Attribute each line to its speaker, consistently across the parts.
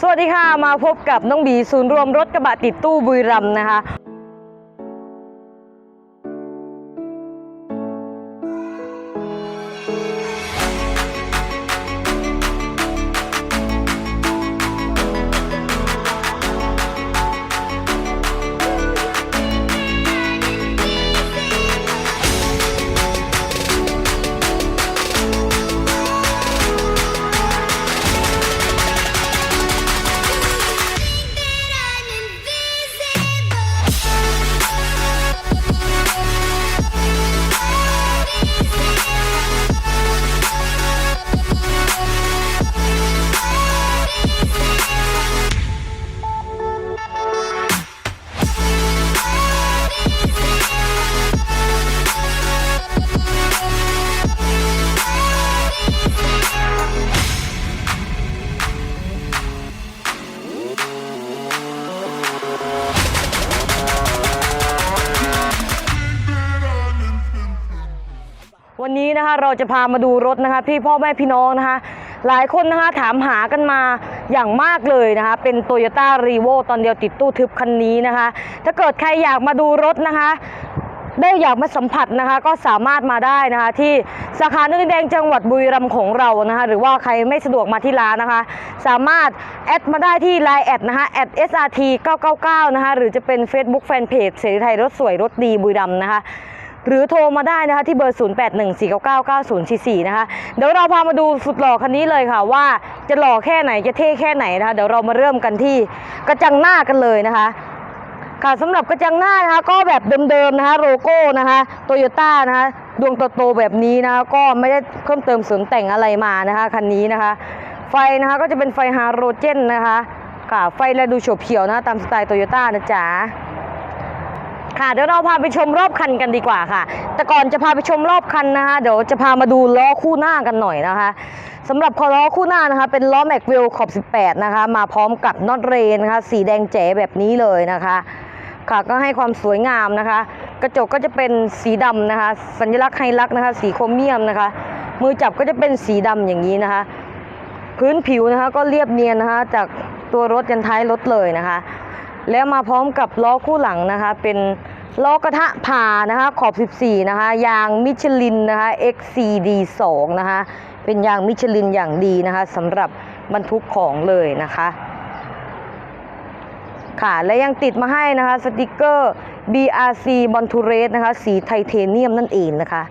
Speaker 1: สวัสดีค่ะ มาพบกับน้องบีศูนย์รวมรถกระบะติดตู้บุรีรัมย์นะคะ วันนี้นะคะเราจะพามาดูรถนะคะพี่พ่อแม่พี่น้องนะคะ หลายคนนะคะถามหากันมาอย่างมากเลยนะคะ เป็น t o y ยต้ารีโวตอนเดียวติดตู้ทึบคันนี้นะคะ ถ้าเกิดใครอยากมาดูรถนะคะ ได้อยากมาสัมผัสนะคะ ก็สามารถมาได้นะคะ ที่สาขาเนื้อแดงจังหวัดบุรีรัมย์ของเรานะคะ หรือว่าใครไม่สะดวกมาที่ร้านนะคะ สามารถแอดมาได้ที่ Line แอดนะคะแอด SRT 999นะคะหรือจะเป็น Facebook Fanpage เสรีไทยรถสวยรถดีบุรีรัมย์นะคะ หรือโทรมาได้นะคะที่เบอร์ 0814999044 นะคะ เดี๋ยวเราพามาดูสุดหล่อคันนี้เลยค่ะว่าจะหล่อแค่ไหนจะเท่แค่ไหนนะคะ เดี๋ยวเรามาเริ่มกันที่กระจังหน้ากันเลยนะคะค่ะสำหรับกระจังหน้านะคะก็แบบเดิมๆนะคะโลโก้นะคะโตโยต้านะคะดวงโตๆแบบนี้นะคะก็ไม่ได้เพิ่มเติมเสริมแต่งอะไรมานะคะคันนี้นะคะ ไฟนะคะก็จะเป็นไฟฮาโรเจนนะคะค่ะไฟแลดูโฉบเฉียวนะะตามสไตล์โตโยต้านะจ๊ะ ค่ะเดี๋ยวเราพาไปชมรอบคันกันดีกว่าค่ะ แต่ก่อนจะพาไปชมรอบคันนะคะเดี๋ยวจะพามาดูล้อคู่หน้ากันหน่อยนะคะสำหรับคอล้อคู่หน้านะคะ เป็นล้อแม็กวิลขอบ 18 นะคะ มาพร้อมกับน็อตเรนนะคะ สีแดงแจ๋แบบนี้เลยนะคะ ค่ะก็ให้ความสวยงามนะคะ กระจกก็จะเป็นสีดำนะคะ สัญลักษณ์ไฮลักษ์นะคะ สีโครเมียมนะคะ มือจับก็จะเป็นสีดำอย่างนี้นะคะ พื้นผิวนะคะก็เรียบเนียนนะคะ จากตัวรถยันท้ายรถเลยนะคะ แล้วมาพร้อมกับล้อคู่หลังนะคะ เป็นล้อกระทะผ่านะคะขอบ 14 นะคะ ยางมิชลินนะคะ XCD 2 นะคะ เป็นยางมิชลินอย่างดีนะคะสำหรับบรรทุกของเลยนะคะ ค่ะและยังติดมาให้นะคะสติกเกอร์ BRC b o n t u r e s นะคะ สีไทเทเนียมนั่นเองนะคะ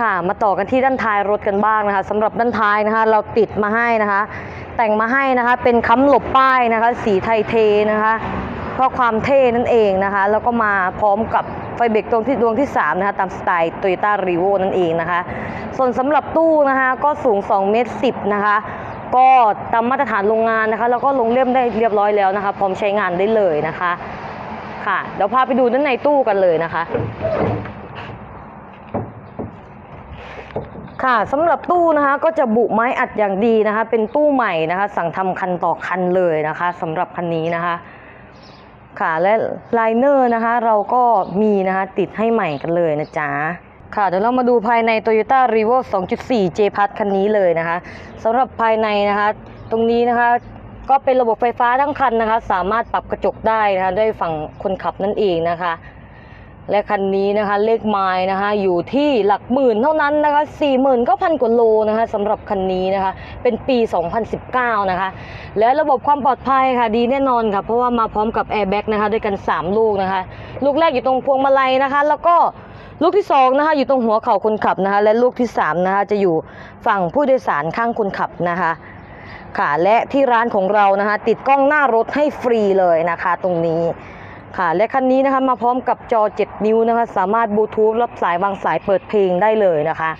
Speaker 1: ค่ะมาต่อกันที่ด้านท้ายรถกันบ้างนะคะสำหรับด้านท้ายนะคะ เราติดมาให้นะคะ แต่งมาให้นะคะเป็นค้ำหลบป้ายนะคะ สีไทเทนะคะ เพื่อความเท่นั่นเองนะคะ แล้วก็มาพร้อมกับไฟเบรกตรงที่ดวงที่ 3 นะคะ ตามสไตล์ Toyota r e v o นั่นเองนะคะ ส่วนสำหรับตู้นะคะก็สูง 2 เมตร 10 นะคะ ก็ตามมาตรฐานโรงงานนะคะ แล้วก็ลงเล่มได้เรียบร้อยแล้วนะคะ พร้อมใช้งานได้เลยนะคะ ค่ะ เดี๋ยวพาไปดูด้านในตู้กันเลยนะคะค่ะสำหรับตู้นะคะก็จะบุไม้อัดอย่างดีนะคะ เป็นตู้ใหม่นะคะ สั่งทำคันต่อคันเลยนะคะสำหรับคันนี้นะคะ ค่ะและไลเนอร์นะคะเราก็มีนะคะติดให้ใหม่กันเลยนะจ๊ะค่ะเดี๋ยวเรามาดูภายใน Toyota r e v o 2.4 J p a s คันนี้เลยนะคะสำหรับภายในนะคะ ตรงนี้นะคะก็เป็นระบบไฟฟ้าทั้งคันนะคะ สามารถปรับกระจกได้นะคะด้วยฝั่งคนขับนั่นเองนะคะ และคันนี้นะคะเลขไมล์นะคะอยู่ที่หลักหมื่นเท่านั้นนะคะ4 9 0 0 0กว่าโลนะคะสำหรับคันนี้นะคะเป็นปี 2019 นะคะ และระบบความปลอดภัยค่ะดีแน่นอนค่ะเพราะว่ามาพร้อมกับแอร์แบ็กนะคะด้วยกัน 3 ลูกนะคะ ลูกแรกอยู่ตรงพวงมาลัยนะคะ แล้วก็ลูกที่2นะคะอยู่ตรงหัวเข่าคนขับนะคะ และลูกที่3นะคะจะอยู่ฝั่งผู้โดยสารข้างคนขับนะคะค่ะและที่ร้านของเรานะคะ ติดกล้องหน้ารถให้ฟรีเลยนะคะ ตรงนี้ ค่ะ และคันนี้นะคะมาพร้อมกับจอ 7 นิ้วนะคะ สามารถบลูทูธรับสายวางสายเปิดเพลงได้เลยนะคะ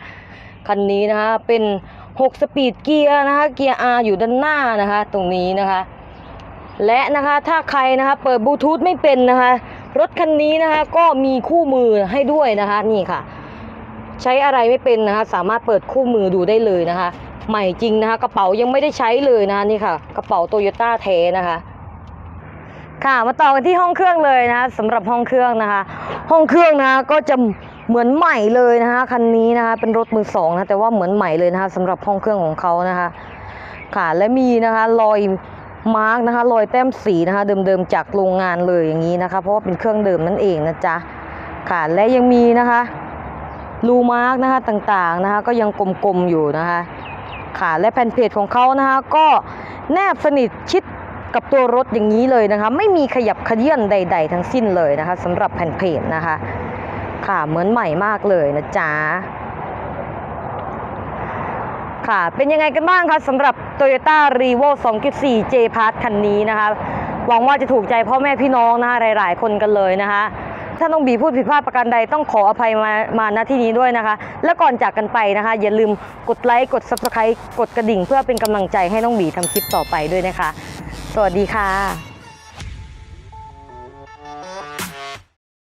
Speaker 1: คันนี้นะคะเป็น 6 สปีดเกียร์นะคะ เกียร์ R อยู่ด้านหน้านะคะ ตรงนี้นะคะ และนะคะถ้าใครนะคะเปิดบลูทูธไม่เป็นนะคะ รถคันนี้นะคะก็มีคู่มือให้ด้วยนะคะนี่ค่ะ ใช้อะไรไม่เป็นนะคะ สามารถเปิดคู่มือดูได้เลยนะคะ ใหม่จริงนะคะ กระเป๋ายังไม่ได้ใช้เลยนะคะนี่ค่ะ กระเป๋าโตโยต้าแท้นะคะ ค่ะมาต่อกันที่ห้องเครื่องเลยนะคะสำหรับห้องเครื่องนะคะ ห้องเครื่องนะคะก็จะเหมือนใหม่เลยนะคะคันนี้นะคะเป็นรถมือสองนะแต่ว่าเหมือนใหม่เลยนะคะสำหรับห้องเครื่องของเขานะคะค่ะและมีนะคะรอยมาร์กนะคะรอยแต้มสีนะคะ เดิมๆจากโรงงานเลยอย่างนี้นะคะ เพราะว่าเป็นเครื่องเดิมนั่นเองนะจ๊ะค่ะและยังมีนะคะรูมาร์กนะคะต่างๆนะคะ ก็ยังกลมๆอยู่นะคะค่ะและแผ่นเพจของเขานะคะ ก็แนบสนิทชิด กับตัวรถอย่างนี้เลยนะคะ ไม่มีขยับขยื่นใด ๆ ทั้งสิ้นเลยนะคะสำหรับแผ่นเพจนะคะ ค่ะเหมือนใหม่มากเลยนะจ๊ะค่ะ เป็นยังไงกันบ้างคะสำหรับ Toyota r e v o 2.4 J Pass คันนี้นะคะ หวังว่าจะถูกใจพ่อแม่พี่น้องนะคะหลาย ๆ คนกันเลยนะคะ ถ้าน้องบีพูดผิดพลาดประการใดต้องขออภัยมามาณที่นี้ด้วยนะคะ และก่อนจากกันไปนะคะ อย่าลืมกดไลค์ กด Subscribe กดกระดิ่ง เพื่อเป็นกำลังใจให้น้องบีทำคลิปต่อไปด้วยนะคะ สวัสดีค่ะ